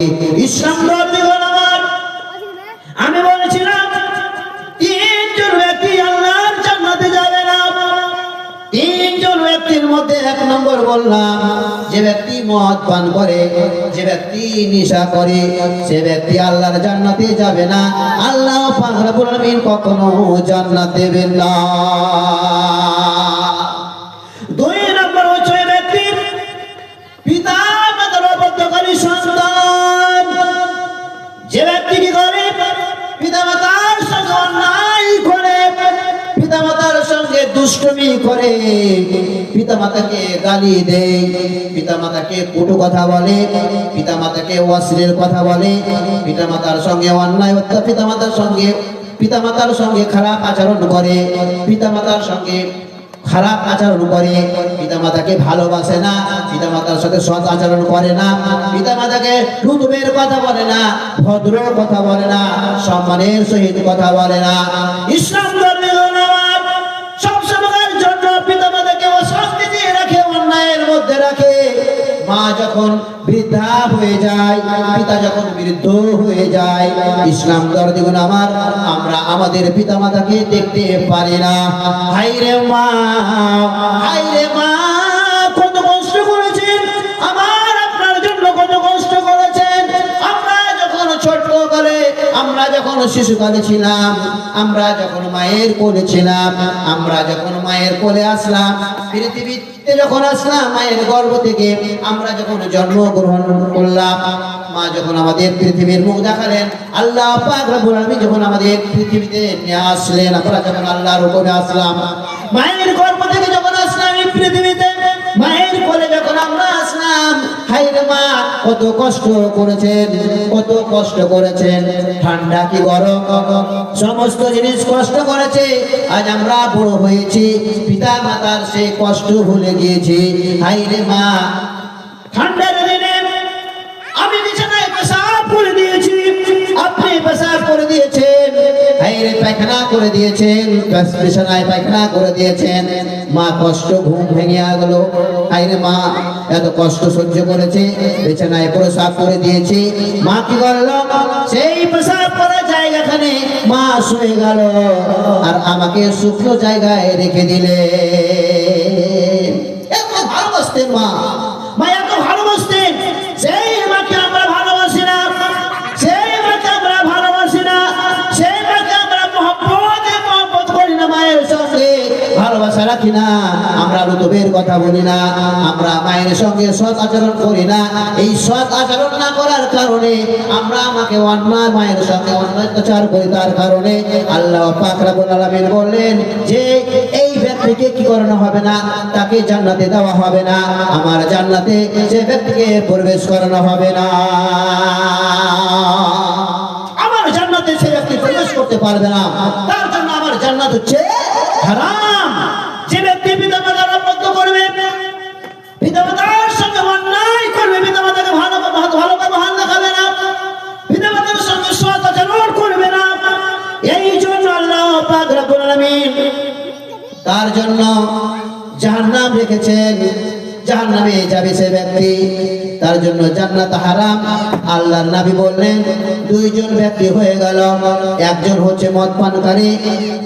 ইসলাম আমি বলেছিলাম, তিনজন ব্যক্তির মধ্যে এক নম্বর বললাম, যে ব্যক্তি মদ পান করে, যে ব্যক্তি নেশা করে, সে ব্যক্তি আল্লাহর জান্নাতে যাবে না। আল্লাহ পাক কখনো জান্নাত দেবেন না। দুষ্টমি করে পিতা মাতাকে গালি দেয় পিতা মাতাকে কটু কথা বলে পিতা মাতাকে অশ্লীল কথা বলে পিতা মাতার সঙ্গে অন্যায় পিতা মাতার সঙ্গে পিতা মাতার সঙ্গে খারাপ আচরণ করে পিতা মাতার সঙ্গে খারাপ আচরণ করে পিতা মাতাকে ভালোবাসে না পিতা মাতার সাথে সৎ আচরণ করে না পিতা মাতাকে রুতুবের কথা বলে না, ভদ্র কথা বলে না, সম্মানের সহিত কথা বলে না, ইসলাম মা যখন বৃদ্ধা হয়ে যায়, পিতা যখন বৃদ্ধ হয়ে যায়, ইসলাম দর্দিগুন আমার, আমরা আমাদের পিতা মাতাকে দেখতে পারি না। হাই রে মা হাই রে মা করেছেন আপনার জন্য করেছেন। আমরা যখন আমরা যখন শিশুকালে ছিলাম, আমরা যখন মায়ের কোলে ছিলাম, আমরা যখন মায়ের কোলে আসলাম পৃথিবীতে যখন আসলাম, মায়ের গর্ভ থেকে আমরা যখন জন্মগ্রহণ করলাম, মা যখন আমাদের পৃথিবীর মুখ দেখালেন, আল্লাহ পাক যখন আমাদের পৃথিবীতে নিয়ে আসলেন, আমরা যখন আল্লাহর উপরে আসলাম, মায়ের গর্ভ থেকে যখন আসলাম পৃথিবীতে কত কষ্ট করেছেন, কত কষ্ট করেছেন। ঠান্ডা কি গরম? সমস্ত জিনিস কষ্ট করেছে। আজ আমরা বড় হয়েছি পিতা মাতার সেই কষ্ট ভুলে গিয়েছি। হাই রে মা ঠান্ডার দিনে আমি বিছানায় পেশাব করে দিয়েছি, আপনি পেশাব করে দিয়েছেন। হাইরে পায়খানা করে দিয়েছেন বিছানায় পায়খানা করে দিয়েছেন। মা কষ্ট, ঘুম ভেঙে গেল হাইরে মা, এত কষ্ট সহ্য করেছে, বিছানায় সাফ করে দিয়েছে। মা কি করল? সেই পেশাব করা জায়গাখানে মা শুয়ে গেল। আর আমাকে শুকনো জায়গায় রেখে দিলে। এত ভালোবাসতেন মা। রাখি না আমরা লুতুবের কথা বলি না। আমরা মায়ের সঙ্গে সৎ আচরণ করি না। এই সৎ আচরণ না করার কারণে আমরা আমাকে অন্যায়, মায়ের সঙ্গে অত্যাচার করি তার কারণে আল্লাহ পাক রব্বুল আলামিন বললেন যে, এই ব্যক্তিকে কি করানো হবে না? তাকে জান্নাতে দেওয়া হবে না। আমার জান্নাতে যে ব্যক্তিকে প্রবেশ করানো হবে না। আমার জান্নাতে সে ব্যক্তি প্রবেশ করতে পারবে না। তার জন্য আমার জান্নাত হচ্ছে হারাম। মাতার সঙ্গে অন্যায় করবে মাতাকে ভালো ভালো ব্যবহার দেখাবে না। মাতার সঙ্গে সৎ আচরণ করবে না। এই জন্য আল্লাহ পাক রব্বুল আলামিন তার জন্য জাহান্নাম রেখেছেন। জাহান্নামে যাবে সে ব্যক্তি। তার জন্য জান্নাত হারাম। আল্লাহর নবী বললেন, দুইজন ব্যক্তি হয়ে গেল। একজন হচ্ছে মদ পানকারী।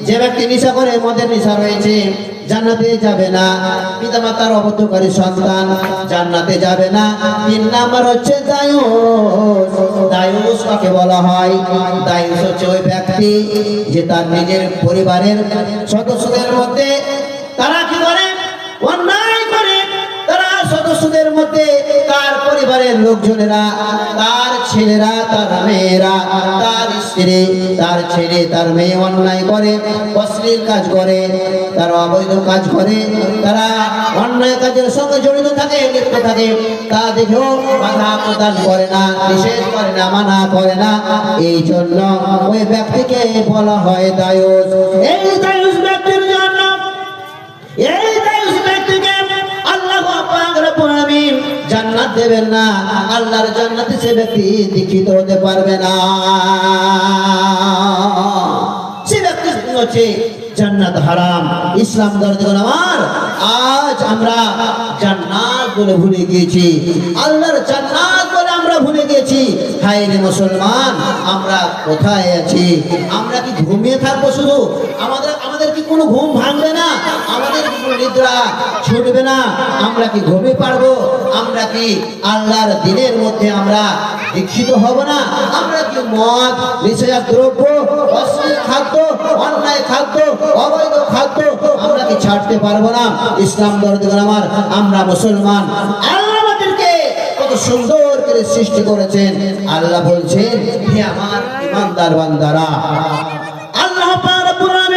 যে ব্যক্তি নেশা করে মদের নেশা রয়েছে, জান্নাতে যাবে না। পিতামাতার অবদ্ধকারী সন্তান, জান্নাতে যাবে না। তিন নাম্বার হচ্ছে দায়ুস। কাকে বলা হয়? দায়ুস হচ্ছে ওই ব্যক্তি যে তার নিজের পরিবারের সদস্যদের মধ্যে সদস্যদের মধ্যে তার পরিবারের লোকজনেরা, তার ছেলেরা, তার মেয়েরা, তার স্ত্রী, তার ছেলে, তার মেয়ে অন্যায় করে, অশ্লীল কাজ করে, তারা অবৈধ কাজ করে, তারা অন্যায় কাজের সঙ্গে জড়িত থাকে, লিপ্ত থাকে। তা দেখেও বাধা প্রদান করে না, নিষেধ করে না, মানা করে না। এই জন্য ওই ব্যক্তিকে বলা হয় দায়ুস। এই জান্নাত দেবেন না, আল্লাহর জান্নাতে সে ব্যক্তি দীক্ষিত হতে পারবে না। সে ব্যক্তি হচ্ছে জান্নাত হারাম, ইসলাম দর্জন আমার। আজ আমরা জান্নাত বলে ভুলে গিয়েছি। আল্লাহর জান্নাত ভুলে গেছি হায় রে মুসলমান, আমরা কোথায় আছি? আমরা কি ঘুমিয়ে থাকব শুধু? আমাদের আমাদের কি কোনো ঘুম ভাঙবে না? আমাদের কি কোনো নিদ্রা ছুটবে না? আমরা কি ঘুমিয়ে পারব? আমরা কি আল্লাহর দিনের মধ্যে আমরা দীক্ষিত হব না? আমরা কি মদ নিষেধার দ্রব্য, অশ্লীল খাদ্য, অন্যায় খাদ্য, অবৈধ খাদ্য, আমরা কি ছাড়তে পারব না? ইসলাম দরদিগণ আমার, আমরা মুসলমান। আল্লাহ আমাদেরকে কত সুন্দর করে সৃষ্টি করেছেন। আল্লাহ বলছেন হে আমার ইমানদার বান্দারা